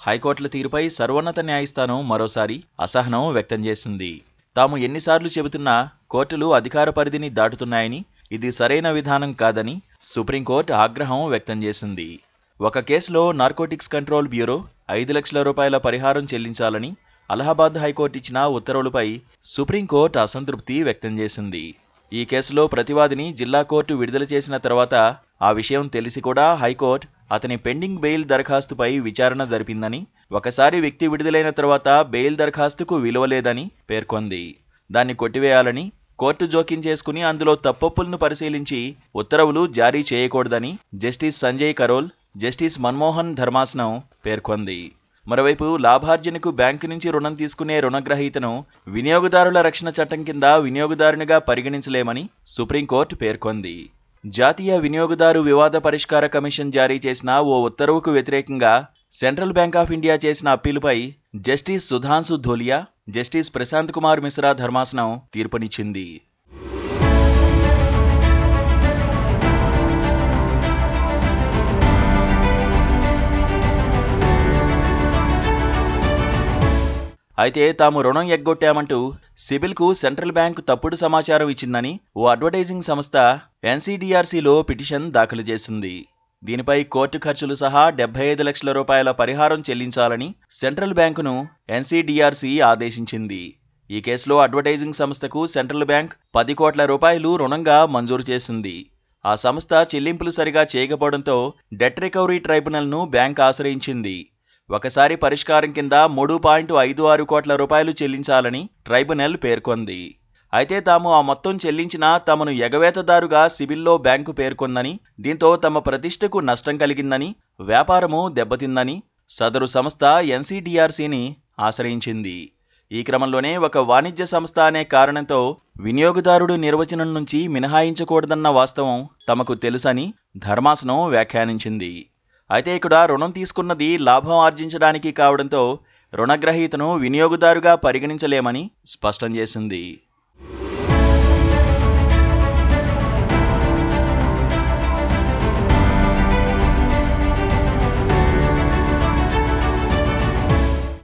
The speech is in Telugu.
హైకోర్టుల తీరుపై సర్వోన్నత న్యాయస్థానం మరోసారి అసహనం వ్యక్తం చేసింది. తాము ఎన్నిసార్లు చెబుతున్నా కోర్టులు అధికార పరిధిని దాటుతున్నాయని ఇది సరైన విధానం కాదని సుప్రీంకోర్టు ఆగ్రహం వ్యక్తం చేసింది. ఒక కేసులో నార్కోటిక్స్ కంట్రోల్ బ్యూరో ఐదు లక్షల రూపాయల పరిహారం చెల్లించాలని అలహాబాద్ హైకోర్టు ఇచ్చిన ఉత్తర్వులపై సుప్రీంకోర్టు అసంతృప్తి వ్యక్తం చేసింది. ఈ కేసులో ప్రతివాదిని జిల్లా కోర్టు విడుదల చేసిన తర్వాత ఆ విషయం తెలిసి కూడా హైకోర్టు అతని పెండింగ్ బెయిల్ దరఖాస్తుపై విచారణ జరిపిందని ఒకసారి వ్యక్తి విడుదలైన తర్వాత బెయిల్ దరఖాస్తుకు విలువలేదని పేర్కొంది. దాన్ని కొట్టివేయాలని కోర్టు జోక్యం చేసుకుని అందులో తప్పొప్పులను పరిశీలించి ఉత్తర్వులు జారీ చేయకూడదని జస్టిస్ సంజయ్ కరోల్ జస్టిస్ మన్మోహన్ ధర్మాసనం పేర్కొంది. మరోవైపు లాభార్జనకు బ్యాంకు నుంచి రుణం తీసుకునే రుణగ్రహీతను వినియోగదారుల రక్షణ చట్టం కింద వినియోగదారునిగా పరిగణించలేమని సుప్రీంకోర్టు పేర్కొంది. జాతీయ వినియోగదారు వివాద పరిష్కార కమిషన్ జారీ చేసిన ఓ ఉత్తర్వుకు వ్యతిరేకంగా సెంట్రల్ బ్యాంక్ ఆఫ్ ఇండియా చేసిన అప్పీలుపై జస్టిస్ సుధాంశు ధోలియా జస్టిస్ ప్రశాంత్ కుమార్ మిశ్రా ధర్మాసనం తీర్పునిచ్చింది. అయితే తాము రుణం ఎగ్గొట్టామంటూ సిబిల్కు సెంట్రల్ బ్యాంకు తప్పుడు సమాచారం ఇచ్చిందని ఓ అడ్వర్టైజింగ్ సంస్థ ఎన్సీడీఆర్సీలో పిటిషన్ దాఖలు చేసింది. దీనిపై కోర్టు ఖర్చులు సహా డెబ్బై ఐదు లక్షల రూపాయల పరిహారం చెల్లించాలని సెంట్రల్ బ్యాంకును ఎన్సీడీఆర్సీ ఆదేశించింది. ఈ కేసులో అడ్వర్టైజింగ్ సంస్థకు సెంట్రల్ బ్యాంక్ పది కోట్ల రూపాయలు రుణంగా మంజూరు చేసింది. ఆ సంస్థ చెల్లింపులు సరిగా చేయకపోవడంతో డెట్ రికవరీ ట్రైబ్యునల్ను బ్యాంక్ ఆశ్రయించింది. ఒకసారి పరిష్కారం కింద మూడు పాయింట్ ఐదు ఆరు కోట్ల రూపాయలు చెల్లించాలని ట్రైబ్యునల్ పేర్కొంది. అయితే తాము ఆ మొత్తం చెల్లించినా తమను ఎగవేతదారుగా సివిల్లో బ్యాంకు పేర్కొందని దీంతో తమ ప్రతిష్టకు నష్టం కలిగిందని వ్యాపారము దెబ్బతిందని సదరు సంస్థ ఎన్సీడీఆర్సీని ఆశ్రయించింది. ఈ క్రమంలోనే ఒక వాణిజ్య సంస్థ అనే కారణంతో వినియోగదారుడు నిర్వచనం నుంచి మినహాయించకూడదన్న వాస్తవం తమకు తెలుసని ధర్మాసనం వ్యాఖ్యానించింది. అయితే ఇక్కడ రుణం తీసుకున్నది లాభం ఆర్జించడానికి కావడంతో రుణగ్రహీతను వినియోగదారుగా పరిగణించలేమని స్పష్టం చేసింది.